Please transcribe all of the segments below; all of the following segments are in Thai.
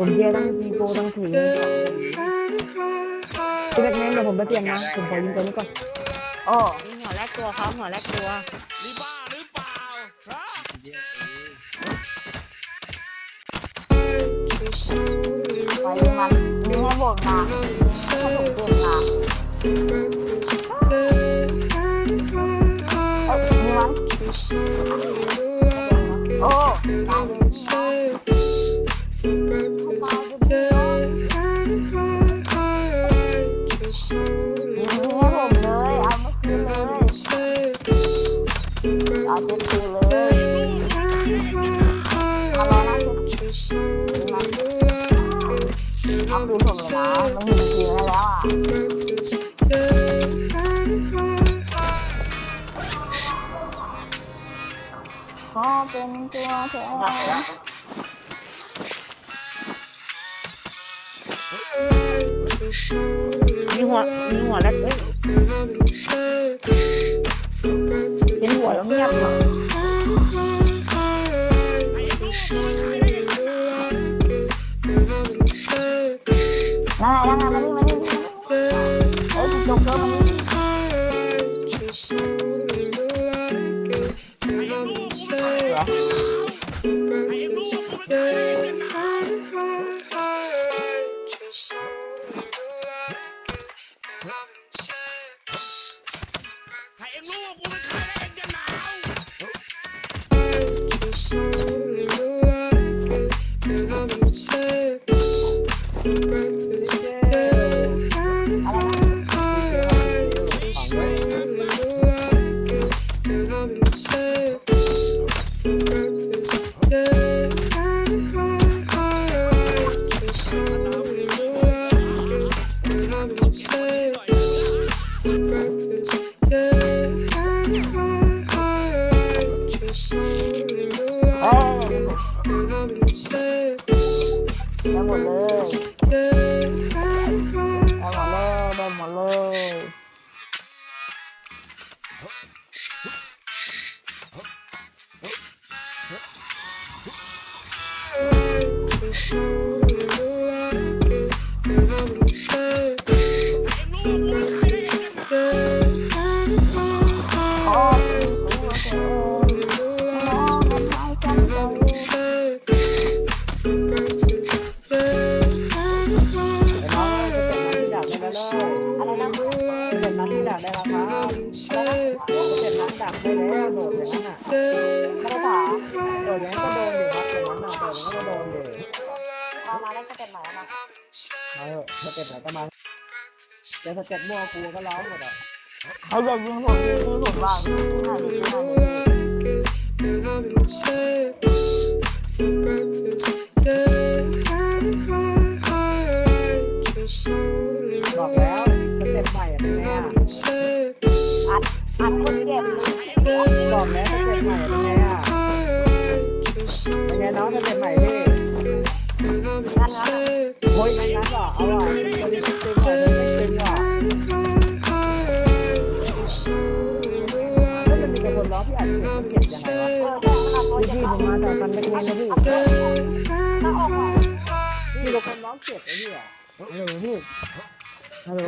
ผมเยียตั้งทีโปตั้งถีพี่เล็กแม่เดี๋ยวผมไปเปลี่ยนนะ ผมขอยิงตัวนี้ก่อนอ้ยิงหัวแรกตัวครับหัวแรกตัวนี่บ้าหรือเปล่าฮะไปยิงมันยิงให้ผมนะมเปลี่ยนนะเอ้ยยิงมันโอ้ ยเลยตายยิงให้ผมเลยเอาเมื่อคืนเลยเอาเต็มที่เลยมารอนะยิงมันเอาคืนผมเลยนะมันยิงคืนให้แล้วอะขอเป็นตัวเธอยิง หัวยิงหัวแรกเอ้ยเห็นหัวแล้วเงียบเหรอนั่นไงนั่นไงมานี่มานี่เอ้ยจงเธอมานี่ เได้แล้วเลยอะไรนะจะเปลี่ยนน้ำที่ดักได้แล้วครับจนน้ำดักได้แล้วโดดอย่างนั้นอะไม่ได้ถามโดดอย่างนั้นก็โดนอยู่ครับ อย่างนั้นอะโดดอย่างนั้นก็โดนอยู่เอามาแล้วก็เต็มหมายแล้วนะเอาเถอะสเต็ปไหนก็มาเดี๋ยวสเต็ปมั่วกูก็ร้องหมดอะเอาอย่ายิงผมยิงผมบ้างยิงให้ดิยิงให้ดิบอกแล้วสเต็ปใหม่อะเป็นไงอะอัดอัดคนเจ็บบอกแล้วสเต็ปใหม่อะเป็นไง อะเป็นใหม่พี่นั่นนะโอ้ยงั้นนเหรอเอาอะคนที่ตึงอะคนเตึงอะแล้วมันมีแต่คนร้องพี่อาจจะเก็บยังไงวะเออแต่ขนาดคนพี่พี่เจ็บผมมาจากฟันตะเกียงนะพี่ต้องออกมาพี่ราคนร้องเจ็บไอ้พี่อ่ฮัลโหลพี่ฮัลโหล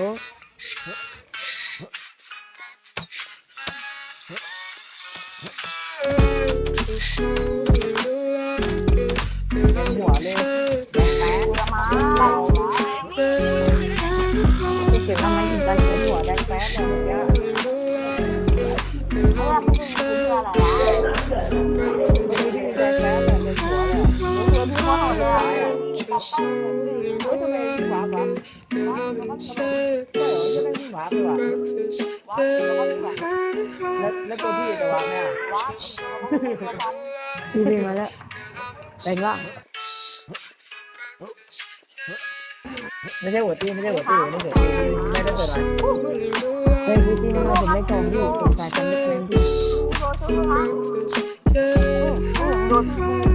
แล้วก็แบบแล้วแล้วตัวพี่จะวางเนี่ยว้าพี่วิ่งมาแล้วแรงล่างไม่ใช่หัวตีไม่ใช่หัวตีไม่ใช่หัวตีไม่ได้เปิดอะไรเฮ้ยพี่พี่น้องผมเล็กทองพี่ผมสายกันเล็กเล่นพี่โดน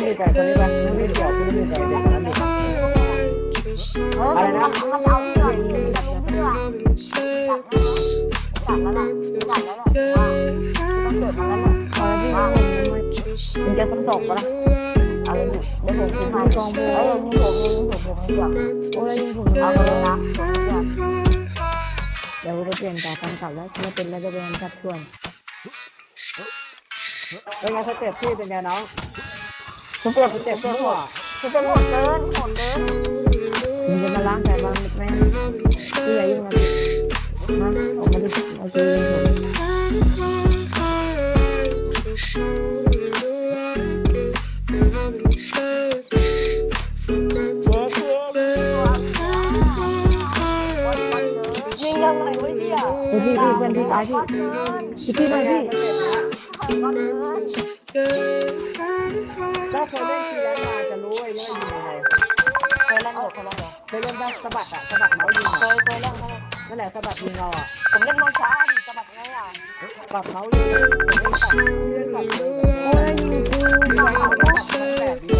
ผมมีแล้เพื่วอนไม่มีไก่คนนี้ปะไม่มีเกี่ยวไม่มีไก่เด็กคนนั้นดิอะไรนะมันเอาที่หน่อยจับเพื่อนจับแล้วนะจับแล้วนะจับแล้วแหละว่าอะมึงจะต้องตกปะล่ะเอาเลยเดี๋ยวผมกินให้กองเออยิงผมยิงผมผมเกือบโอ้ยยิงผมเอาเลเลยยนะเกือบเดี๋ยวไปเปลี่ยนต่อกันกลับแล้วม่เป็นแล้วจะเป็นทับส่วนเป็นไงสเต็ปพี่เป็นไงน้อง คือเจ็บเจ็บเจ็บหมดคือเจ็บหดเกินหมดเกินมึงจะมาล้างแต่บางแม่เพื่อยิ่งมามาออกมาดิมาเจอเจ๊เจ๊ตัวยิงยังไงวะเนี่ยเฮ้ยพี่พี่เพื่อนพี่ตายพี่พี่พี่มาพี่ ถ้าเคยเล่นทีแรกมาจะรู้ไอ้เรื่องยิงยังไงเคยเล่นหมดเคยเล่นหมวเคยเล่นได้สะบัดอะสะบัดเมาส์ยิงเคยเคยเล่นหมนั่นแหละสะบัดยิงเราอะผมเล่นมังช้าดิสะบัดไงอะสะบัดเมาส์ยิงเล่นสะบัดเล่นสะบัดเลยแบบนี้